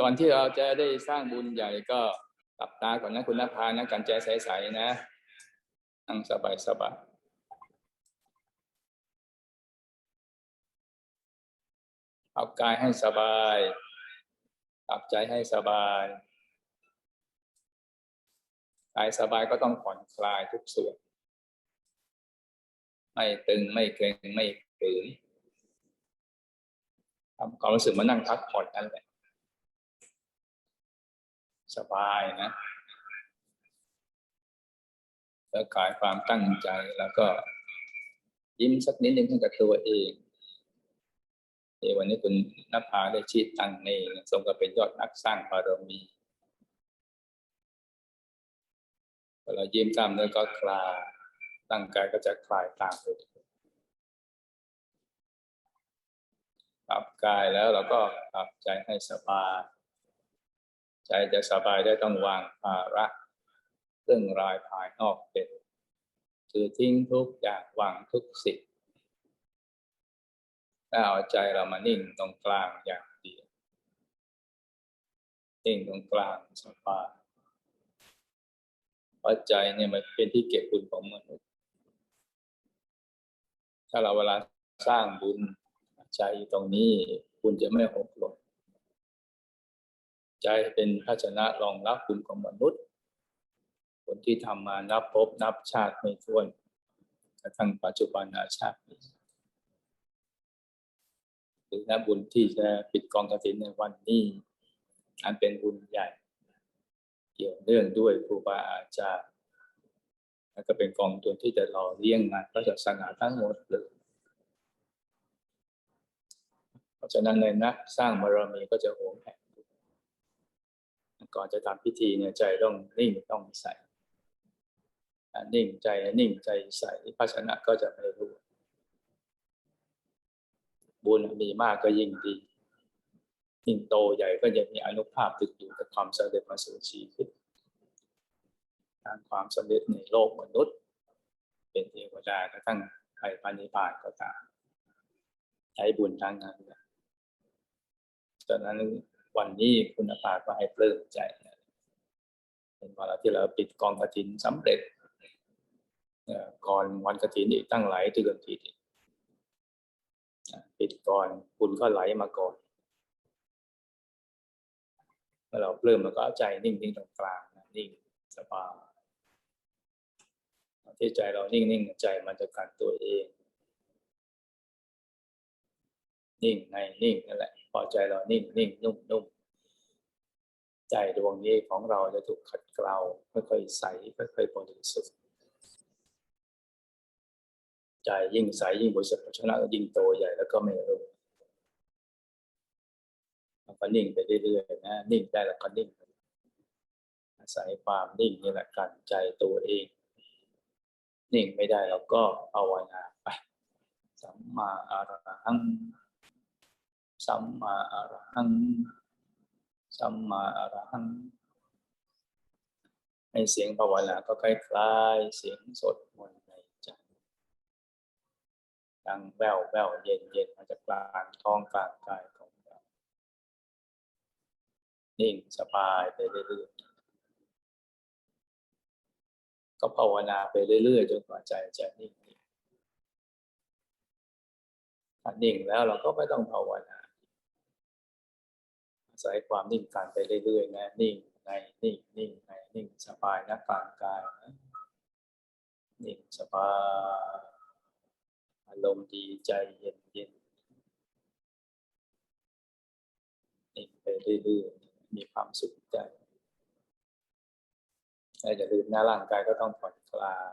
ก่อนที่เราจะได้สร้างบุญใหญ่ก็หลับตาก่อนนะคุณนภานะกันใจใสๆนะนั่งสบายสบายเอากายให้สบายปรับใจให้สบายกายสบายก็ต้องผ่อนคลายทุกส่วน ไม่ตึงไม่เกร็งไม่ฝืนทำความรู้สึกมานั่งพักผ่อนนั่นแหละ สบายนะแล้วกายความตั้งใจแล้วก็ยิ้มสักนิดนึงให้กับตัวเองเวันนี้คุณนภาได้ชีดตั้งในสมกับเป็นยอดนักสร้างบารมีเวลายิ้มกล้ามเนื้อก็คลายตั้งกายก็จะคลายตามไปปรับกายแล้วเราก็ปรับใจให้สบาย ใจจะสบายได้ต้องวางภาระเรื่องรายภายนอกเป็นคือทิ้งทุกอย่างวางทุกสิ่งแล้วเอาใจเรามานิ่งตรงกลางอย่างเดียวนิ่งตรงกลางสบายเพราะใจเนี่ยมันเป็นที่เก็บบุญของมนุษย์ ถ้าเราเวลาสร้างบุญใจตรงนี้คุณจะไม่หกหล่น ใจเป็นภาชนะรองรับคุณของมนุษย์ คนที่ทำมานับพบนับชาติไม่ถ้วนกระทั่งปัจจุบันชาติหรือนับบุญที่จะปิดกองกระถินในวันนี้ อันเป็นบุญใหญ่ เกี่ยวเนื่องด้วยครูบาอาจารย์แล้วก็เป็นกองทุนที่จะรอเลี้ยงงานพระศาสนาทั้งหมดเลยเพราะฉะนั้นในนักสร้างบารมีก็จะโหมแห่ง ก่อนจะทำพิธีเนี่ยใจต้องนิ่งต้องใส่นิ่งใจนิ่งใจใส่ภาชนะก็จะไม่รู้บุญมีมากก็ยิ่งดี ยิ่งโตใหญ่ก็จะมีอนุภาพติดอยู่กับความสำเร็จมาสู่ชีวิตทางความสำเร็จในโลกมนุษย์ เป็นเทวดากระทั่งใครปานิพานก็ตามใช้บุญทางนั้นฉะนั้น วันนี้คุณภาพก็ให้ปลื้มใจเป็นวันที่เราปิดกองกระถินสำเร็จก่อนวันกระถินอีกตั้งหลายเดือนทีปิดก่อนคุณก็ไหลมาก่อนเมื่อเราเริ่มเราก็ใจนิ่งๆตรงกลางนิ่งสบายที่ใจเรานิ่งๆใจมันจะกันตัวเอง นิ่งในนิ่งนั่นแหละ อใจเรานิ่งนิ่งนุ่มนุ่มใจดวงนี้ของเราจะถูกขัดเกลาค่อยๆใสค่อยๆบริสุทธิ์ใจยิ่งใสยิ่งบริสุทธิ์ชนะก็ยิ่งโตใหญ่แล้วก็ไม่รู้แล้วก็นิ่งไปเรื่อยๆนะนิ่งได้แล้วก็นิ่งอาศัยความนิ่งนี่แหละกันใจตัวเอง นิ่งไม่ได้เราก็ภาวนาไปสัมมาอารหัง สัมมาอรหัง สัมมาอรหังให้เสียงภาวนาก็คล้ายๆเสียงสดมนในใจดังแววแววเย็นเย็นมาจากกลางท้องกลางกายของเรานิ่งสบายไปเรื่อยๆก็ภาวนาไปเรื่อยๆจนกว่าใจจะนิ่งถ้านิ่งแล้วเราก็ไม่ต้องภาวนา ศัยความนิ่งการไปเรื่อยๆนะนิ่งในนิ่งนิ่งในนิ่งสบายนะกลางกายนะนิ่งสบายอารมณ์ดีใจเย็นเย็นนิ่งไปเรื่อยๆมีความสุขใจอย่าลืมหน้าร่างกายก็ต้องผ่อนคลาย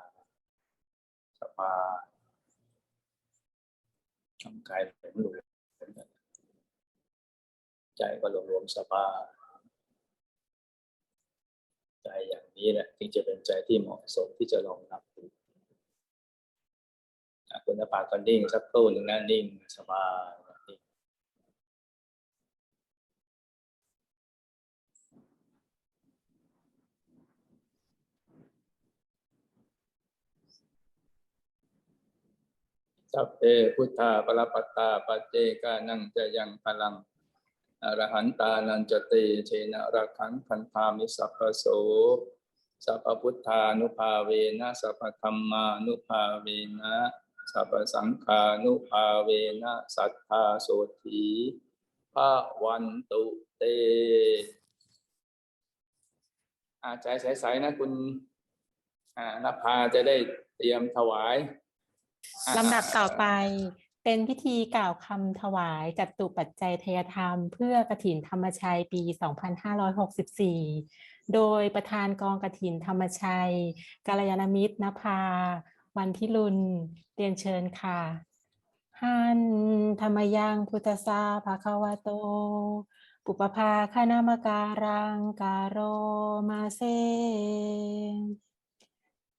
สบายร่างกายหลวมหลวม ใจก็รวมๆสบายใจอย่างนี้แหละที่จะเป็นใจที่เหมาะสมที่จะรองรับคุณภาพก็นิ่งสักครู่หนึ่งนะนิ่งสบายสัพเพพุทธาปรปัตตาปัจเจกานังจะยังพลัง อรหันตานันจเตเชนะระคังคันธามิสัพพโสสัพพุทธานุภาเวนะสัพพธรรมานุภาเวนะสัพพสังฆานุภาเวนะสัทธาโสธีพระวันตุเต อาใจใสๆนะคุณนภาจะได้เตรียมถวายลำดับต่อไป เป็นพิธีกล่าวคำถวายจัตุปัจจัยทยธรรม เพื่อกฐินธรรมชัยปี 2564 โดยประธานกองกฐินธรรมชัยกาลยานมิตรนภา วันพิรุณเรียนเชิญค่ะหันธรรมยังพุทธสาภาควะโต ปุปภาคณามการังการโรมาเซ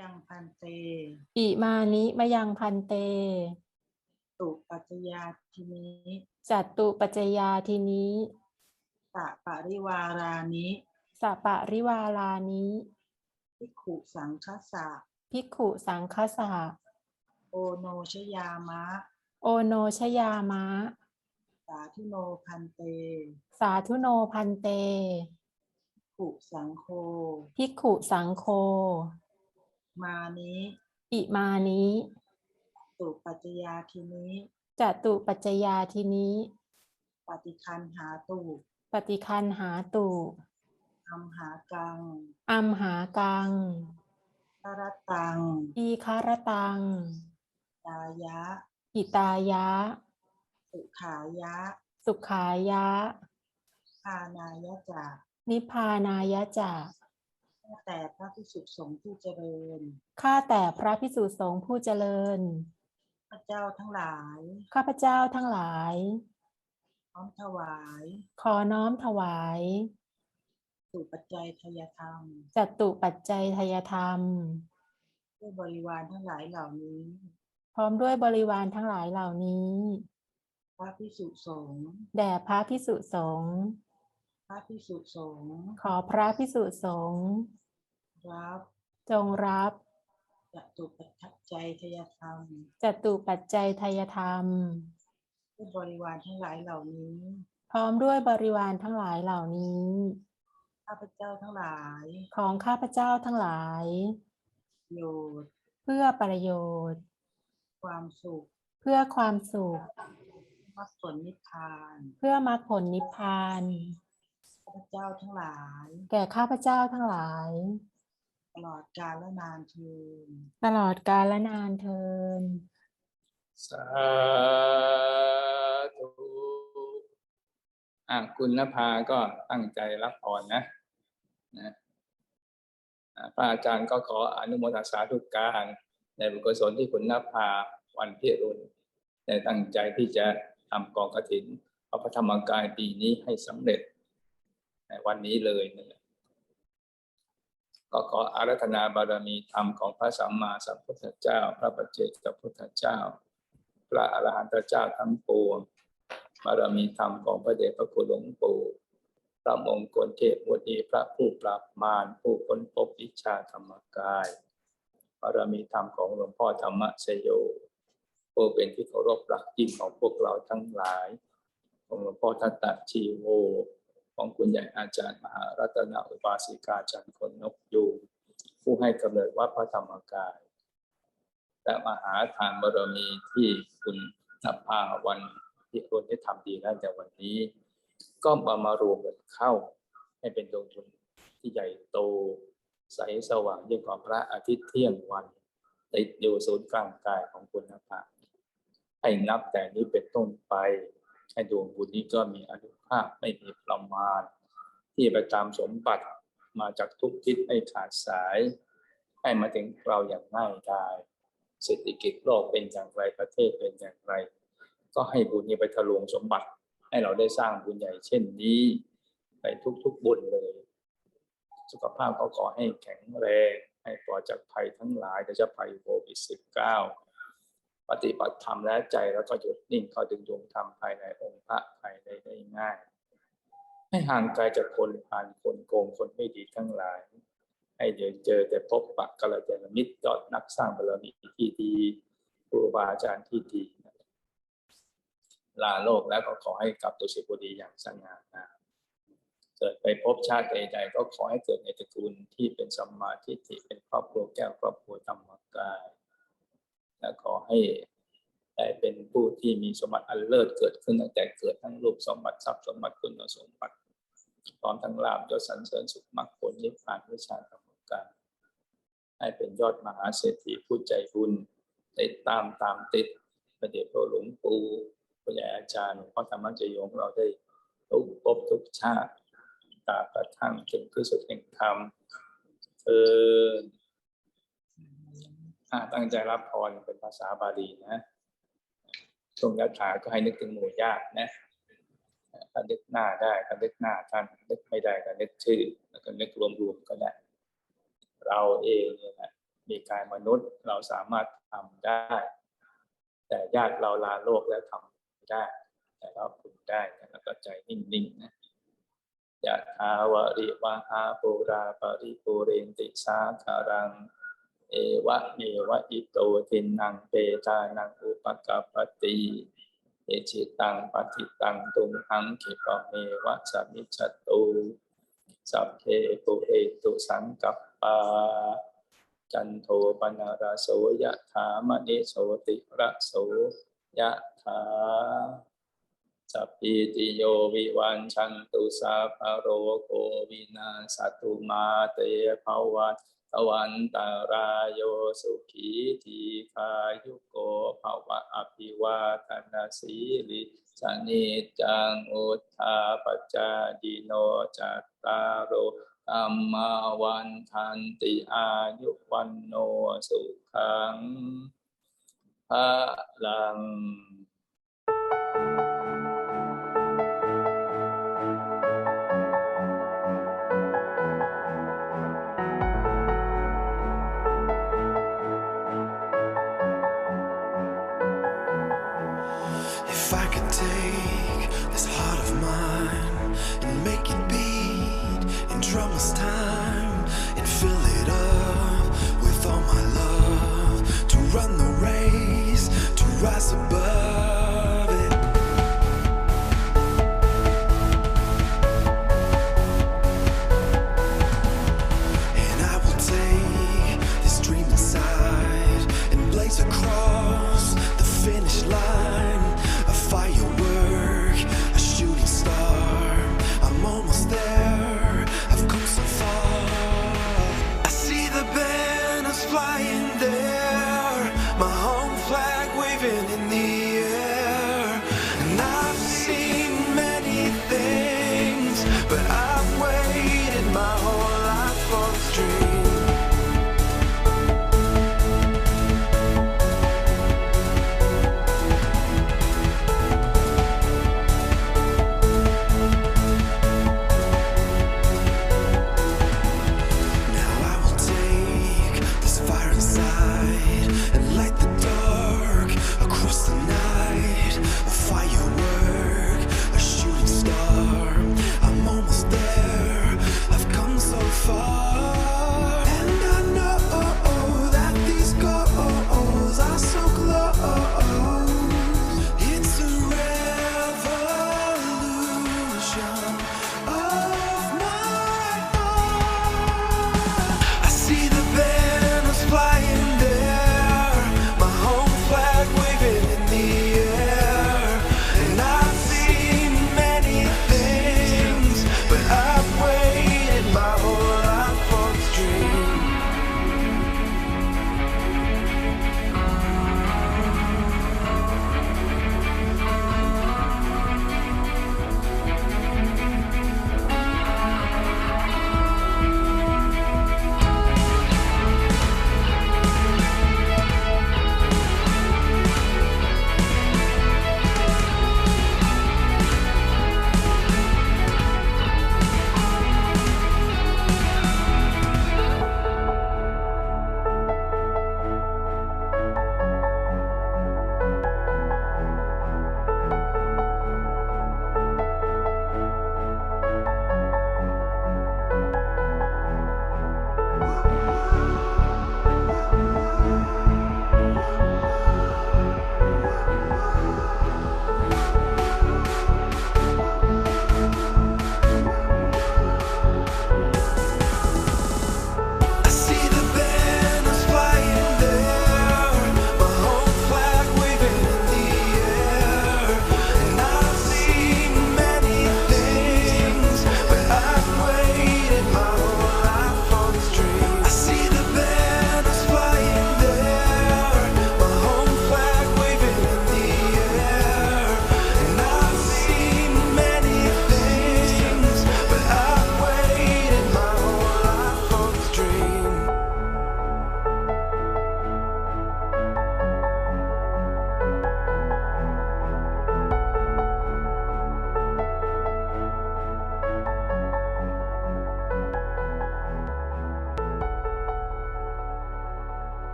ยังพันเต อิมานิมะยังพันเต ตุปัจจยาทินิจัตตุปัจจยาทีนี้ตะปริวารานิสัปปะริวาลานิพิกขุสังคสะภิกขุสังคสะโอโนชยามะ โอโนชยามะ สาธุโนพันเต สาธุโนพันเตขุสังโฆ ภิกขุสังโฆ มานิอิมานิตุปัจจยาทินิจัตตุปัจจยาทีนี้ ปฏิคันหาตุปฏิคันหาตุอัมหากังอัมหากังตรตังอีคารตังตายะอิตายะ สุขายะ สุขายะ พานายะจะนิพพานายะจะ ข้าแต่พระภิกษุสงฆ์ผู้เจริญ ข้าแต่พระพิสุสงฆ์ผู้เจริญพระเจ้าทั้งหลาย ข้าพเจ้าทั้งหลายพร้อมถวาย ขอน้อมถวายสู่ปัจจัยทยธรรมจัตตุปัจจัยทยธรรม ด้วยบริวารทั้งหลายเหล่านี้ พร้อมด้วยบริวารทั้งหลายเหล่านี้ พระพิสุสงฆ์ แด่พระพิสุสงฆ์ พระพิสุสงฆ์ขอพระพิสุสงฆ์รับจงรับจตุปัจจัยทยธรรมจัตตุปัจจัยทยธรรมด้วยบริวารทั้งหลายเหล่านี้ พร้อมด้วยบริวารทั้งหลายเหล่านี้ ข้าพเจ้าทั้งหลาย ของข้าพเจ้าทั้งหลายโยชน์เพื่อประโยชน์ ความสุข เพื่อความสุขมรรคผลนิพพาน เพื่อมรรคผลนิพพาน ข้าพเจ้าทั้งหลาย แก่ข้าพเจ้าทั้งหลาย ตลอดกาลและนานเทินตลอดกาลและนานเทินสาธุอะคุณนภาก็ตั้งใจรับพรนะนะอะพระอาจารย์ก็ขออนุโมทนาสาธุการในบุญกุศลที่คุณนภาวันพิรุณได้ตั้งใจที่จะทำกองกฐินพระธรรมกายปีนี้ให้สำเร็จใน วันนี้เลยนะก็ขออารัธนาบารมีธรรมของพระสัมมาสัมพุทธเจ้า พระปัจเจกพุทธเจ้า พระอรหันตเจ้าทั้งปวงบารมีธรรมของพระเดชพระคุณหลวงปู่พระมงคลเทพวุฒิพระผู้ปราบมารผู้ค้นพบวิชาธรรมกายบารมีธรรมของหลวงพ่อธรรมชโยผู้เป็นที่เคารพรักยิ่งของพวกเราทั้งหลาย ของหลวงพ่อทัตตะชีโว ของคุณใหญ่อาจารย์มหารัตนอุบาสิกาจันทร์คนนกยูงผู้ให้กำเนิดวัดพระธรรมกาย และมหาทานบารมีที่คุณนภาวันที่คนได้ทำดีแล้วแต่วันนี้ ก็มามารวมกันเข้า ให้เป็นดวงบุญที่ใหญ่โต ใสสว่างยิ่งกว่าพระอาทิตย์เที่ยงวันติดอยู่ศูนย์กลางกายของคุณนภาให้นับแต่นี้เป็นต้นไป ให้ดวงบุญนี้ก็มีอนุภาพไม่มีประมาณ ที่ไประจำสมบัติมาจากทุกทิศให้ขาดสาย ให้มาถึงเราอย่างง่ายดายเศรษฐกิจโลกเป็นอย่างไรประเทศเป็นอย่างไร ก็ให้บุญนี้ไปทะลวงสมบัติให้ให้เราได้สร้างบุญใหญ่เช่นนี้ ไปทุกๆบุญเลย สุขภาพก็ขอให้แข็งแรง ให้ปลอดจากภัยทั้งหลายโดยเฉพาะภัยโควิด -19 ปฏิบัติธรรมและใจแล้วก็หยุดนิ่งเข้าถึงดวงธรรมภายในองค์พระภายในได้ง่าย ให้ห่างไกลจากคนผ่านคนโกงคนไม่ดีทั้งหลาย ให้เดี๋ยวเจอแต่พบปะกัลยาณมิตรยอดนักสร้างบารมีที่ดีครูบาอาจารย์ที่ดีลาโลกแล้วก็ขอให้กลับตัวสุบุรีอย่างสง่างามเกิดไปพบชาติใดๆก็ขอให้เกิดในตระกูลที่เป็นสัมมาทิฏฐิเป็นครอบครัวแก้วครอบครัวธรรมกาย ขอให้ได้เป็นผู้ที่มีสมบัติอันเลิศเกิดขึ้นตั้งแต่เกิดทั้งรูปสมบัติทรัพย์สมบัติคุณสมบัติพร้อมทั้งลาบยศสรรเสริญสุขมรรคผลนิพพานวิชาธรรมกายให้เป็นยอดมหาเศรษฐีผู้ใจบุญติดตามตามติดพระเดชพระหลวงปู่พระยาอาจารย์พ่อธรรมจโยงเราได้ทุกภพทุกชาติตากระทั่งถึงที่สุดแห่งธรรมเออ ตั้งใจรับพรเป็นภาษาบาลีนะช่วงยะถาก็ให้นึกถึงหมู่ญาตินะถ้านึกหน้าได้ก็นึกหน้าท่านนึกไม่ได้ก็นึกชื่อ แล้วก็นึกรวมๆก็ได้ เราเองเนี่ยนะมีกายมนุษย์เราสามารถทำได้ แต่ญาติเราลาโลกแล้วทำไม่ได้ แต่เราพึงได้แล้วก็ใจนิ่งๆนะยะถาวริวหาปุราปริปุเรนติสาคารัง เอวะเมวะอิโตทินังเปตานังอุปกปปติเอจิตังปฏิตังตุมหังคิปเมวะสมมิจฉตุสัพเพปุเรตุสังกัปปาจันโทปนาราโสยะถามณิโสติระโสยะถาสัพพิติโยวิวันชันตุสาภโรโควินาสตุมาเตภวัตต วันตารายโยสุขีทีคายุโกภาวะอภิวาทนาสีลิสนิจจังอุทธาปจายิโนจัตตารโออัมมาวันทันติอายุวันโนสุขังพระลัง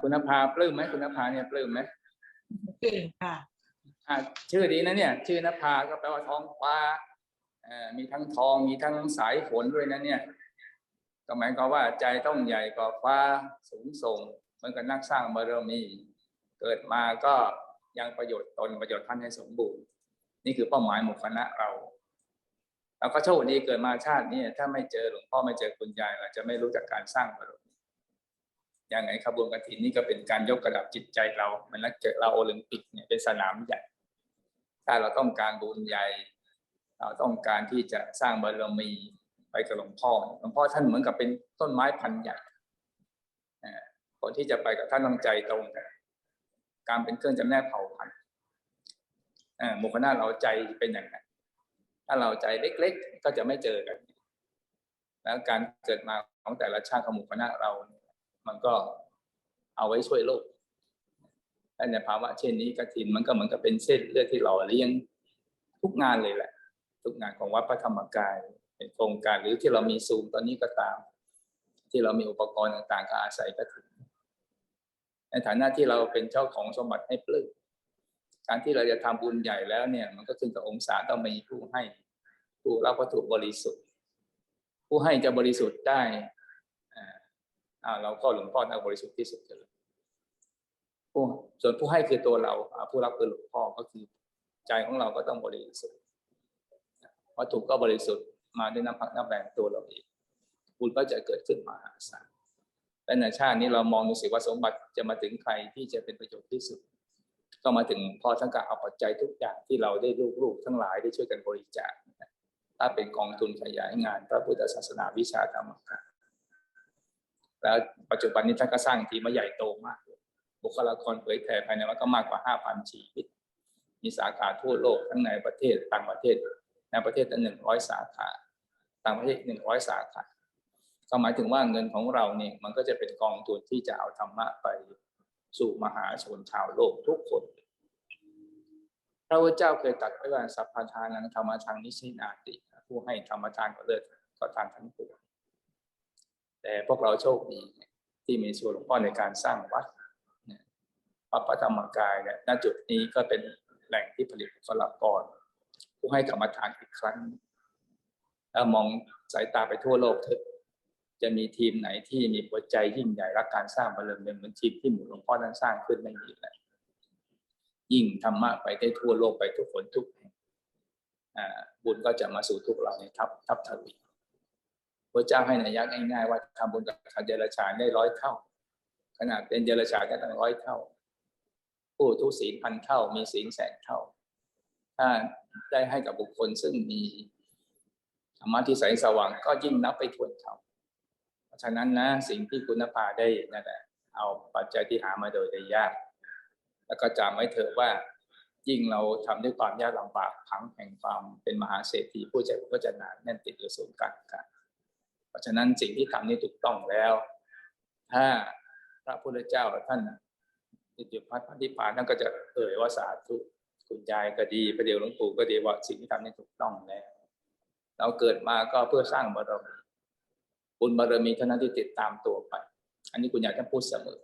คุณนภาปลื้มไหมคุณนภาเนี่ยปลื้มไหมเก่งค่ะอ่าชื่อดีนะเนี่ย ชื่อนภาก็แปลว่าท้องฟ้าเอ่อมีทั้งทองมีทั้งสายฝนด้วยนะเนี่ยก็หมายความว่าใจต้องใหญ่กว่าฟ้าสูงส่งเหมือนกับนักสร้างบารมี เกิดมาก็ยังประโยชน์ตนประโยชน์ท่านให้สมบูรณ์ นี่คือเป้าหมายหมู่คณะเราเราก็โชคดีเกิดมาชาตินี้ถ้าไม่เจอหลวงพ่อไม่เจอคุณยายเราจะไม่รู้จักการสร้างบารมี อย่างไงขบวนกฐินนี่ก็เป็นการยกระดับจิตใจเราเหมันนักเจอเราโอลิมปิกเนี่ยเป็นสนามใหญ่ถ้าเราต้องการบุญใหญ่ เราต้องการที่จะสร้างบารมีไปกับหลวงพ่อหลวงพ่อท่านเหมือนกับเป็นต้นไม้พันใหญ่คนที่จะไปกับท่านต้องใจตรงกันการเป็นเครื่องจำแนกเผ่าพันธุ์หมู่คณะเราใจเป็นอย่างนั้นถ้าเราใจเล็ก ๆ ก็จะไม่เจอกัน แล้วการเกิดมาของแต่ละชาติของหมู่คณะเราเมันก็เอาไว้ช่วยโลกและในภาวะเช่นนี้กฐินมันก็เหมือนกับเป็นเส้นเลือดที่หล่อเลี้ยงทุกงานเลยแหละ ทุกงานของวัดพระธรรมกาย เป็นโครงการหรือที่เรามีซูมตอนนี้ก็ตาม ที่เรามีอุปกรณ์ต่างๆ ก็อาศัยกฐินในฐานะที่เราเป็นเจ้าของสมบัติให้ปลื้มการที่เราจะทำบุญใหญ่แล้วเนี่ย มันก็ขึ้นกับองศาต้องมีผู้ให้ ผู้รับวัตถุบริสุทธิ์ ผู้ให้จะบริสุทธิ์ได้ อ่าเราก็หลวงพ่อเอาบริสุทธิ์ที่สุดเลยผู้ส่วนผู้ให้คือตัวเราอ่าผู้รับคือหลวงพ่อก็คือใจของเราก็ต้องบริสุทธิ์วัตถุก็บริสุทธิ์มาด้วยน้ำพักน้ำแรงตัวเราเองบุญก็จะเกิดขึ้นมหาศาลและในชาตินี้เรามองดูสิว่าสมบัติจะมาถึงใครที่จะเป็นประโยชน์ที่สุด ก็มาถึงพ่อทั้งการเอาปัจจัยทุกอย่างที่เราได้ลูกๆทั้งหลายได้ช่วยกันบริจาคนะถ้าเป็นกองทุนขยายงานพระพุทธศาสนาวิชาธรรมกาย แล้วปัจจุบันนี้ท่านก็สร้างทีมมาใหญ่โตมาก บุคลากรเผยแผ่ภายในวัดก็มากกว่า 5,000 ชีวิต มีสาขาทั่วโลกทั้งในประเทศต่างประเทศ ในประเทศตั้ง100สาขา ต่างประเทศ100สาขาก็หมายถึงว่าเงินของเราเนี่ยมันก็จะเป็นกองทุนที่จะเอาธรรมะไปสู่มหาชนชาวโลกทุกคน พระพุทธเจ้าเคยตัดไว้ว่าสัพพทานังธรรมทางนิชินาติ ผู้ให้ธรรมทานก็เลิศก็ทานทั้งปวง แต่พวกเราโชคดีที่มีส่วนหลวงพ่อในการสร้างวัดวัดพระธรรมกายเนี่ยณจุดนี้ก็เป็นแหล่งที่ผลิตบุคลากรผู้ให้ธรรมทานอีกครั้งแล้วมองสายตาไปทั่วโลกเถอะจะมีทีมไหนที่มีหัวใจยิ่งใหญ่รักการสร้างบารมีเหมือนทีมที่หมู่หลวงพ่อท่านสร้างขึ้นไม่มีแล้วยิ่งธรรมะไปได้ทั่วโลกไปทุกคนทุกแห่งบุญก็จะมาสู่ทุกเราในทับทับทวี พระเจ้าให้นัยยะง่ายๆว่าทำบุญกับเดรัจฉานได้ร้อยเท่า ขนาดเป็นเดรัจฉานก็ตั้งร้อยเท่า ผู้ทุศีลพันเท่า มีศีลแสนเท่า ถ้าได้ให้กับบุคคลซึ่งมีธรรมะที่ใสสว่างก็ยิ่งนับไปทวนเท่า เพราะฉะนั้นนะสิ่งที่คุณภาได้นั่นแหละเอาปัจจัยที่หามาโดยได้ยาก แล้วก็จำไว้เถอะว่า ยิ่งเราทำด้วยความยากลำบากผังแห่งความเป็นมหาเศรษฐีผู้ใจก็จะหนาแน่นติดอยู่ศูนย์กลางกัน ราะฉะนั้นสิ่งที่ทำนี่ถูกต้องแล้ว ถ้าพระพุทธเจ้าท่านติดอยู่พัฒนิพพานท่านก็จะเอ่ยว่าสาธุคุณยายก็ดีประเดี๋ยวหลวงปู่ก็ดีว่าสิ่งที่ทำนี่ถูกต้องแล้ว เราเกิดมาก็เพื่อสร้างบารมีบุญบารมีเท่านั้นที่ติดตามตัวไป อันนี้คุณยายท่านพูดเสมอ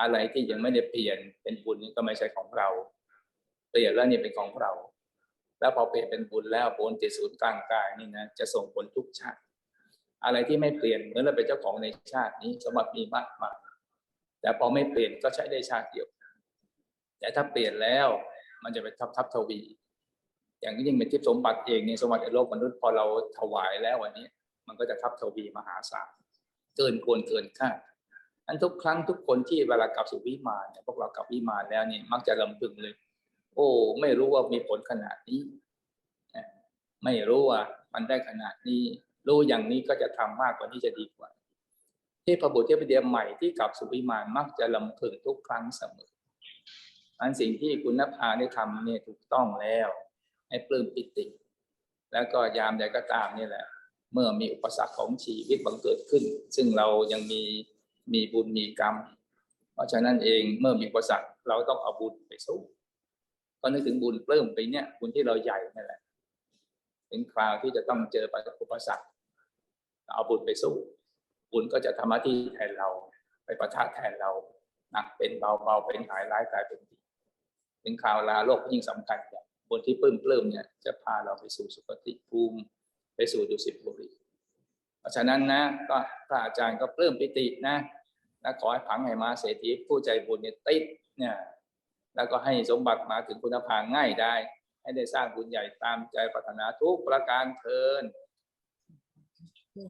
อะไรที่ยังไม่ได้เปลี่ยนเป็นบุญนี่ก็ไม่ใช่ของเรา เปลี่ยนแล้วนี่เป็นของเรา แล้วพอเปลี่ยนเป็นบุญแล้วบุญติดศูนย์กลางกายนี่นะจะส่งผลทุกชาติ อะไรที่ไม่เปลี่ยนเหมือนเราเป็นเจ้าของในชาตินี้สมบัติมีมากมายแต่พอไม่เปลี่ยนก็ใช้ได้ชาติเดียว แต่ถ้าเปลี่ยนแล้วมันจะเป็นทับทับทวี อย่างยิ่งเป็นทิพย์สมบัติเองในสมบัติในโลกมนุษย์พอเราถวายแล้ววันนี้ มันก็จะทับทวีมหาศาลเกินควรเกินคาดอันทุกครั้งทุกคนที่เวลากลับสู่วิมานเนี่ยพวกเรากลับวิมานแล้วเนี่ยมักจะลำพึงเลย โอ้ ไม่รู้ว่ามีผลขนาดนี้ ไม่รู้ว่ามันได้ขนาดนี้ รู้อย่างนี้ก็จะทำมากกว่านี้จะดีกว่าเทพบุตรเทพเดียใหม่ที่กลับสู่วิมานมักจะลำพึงทุกครั้งเสมออันสิ่งที่คุณนภาได้ทำเนี่ยถูกต้องแล้ว ให้ปลื้มปิติ แล้วก็ยามใดก็ตามนี่แหละ เมื่อมีอุปสรรคของชีวิตบังเกิดขึ้น ซึ่งเรายังมีมีบุญมีกรรม เพราะฉะนั้นเองเมื่อมีอุปสรรคเราต้องเอาบุญไปสู้ก็นึกถึงบุญปลื้มไปเนี่ยบุญที่เราใหญ่นั่นแหละถึงคราวที่จะต้องเจอปัญหาอุปสรรค เอาบุญไปสู้ บุญก็จะทำหน้าที่แทนเรา ไปประทะแทนเราหนักเป็นเบาเบาเป็นหายร้ายกลายเป็นดีถึงข่าวลาโลกยิ่งสำคัญอย่างบนที่ปลื้มปลื้มเนี่ยจะพาเราไปสู่สุคติภูมิ ไปสู่ดุสิตบุรีเพราะฉะนั้นนะก็พระอาจารย์ก็ปลื้มปิตินะและขอให้ผังไหมาเศรษฐีผู้ใจบุญเนี่ยติดเนี่ยแล้วก็ให้สมบัติมาถึงคุณภาพง่ายได้ ให้ได้สร้างบุญใหญ่ตามใจปรารถนาทุกประการเทิน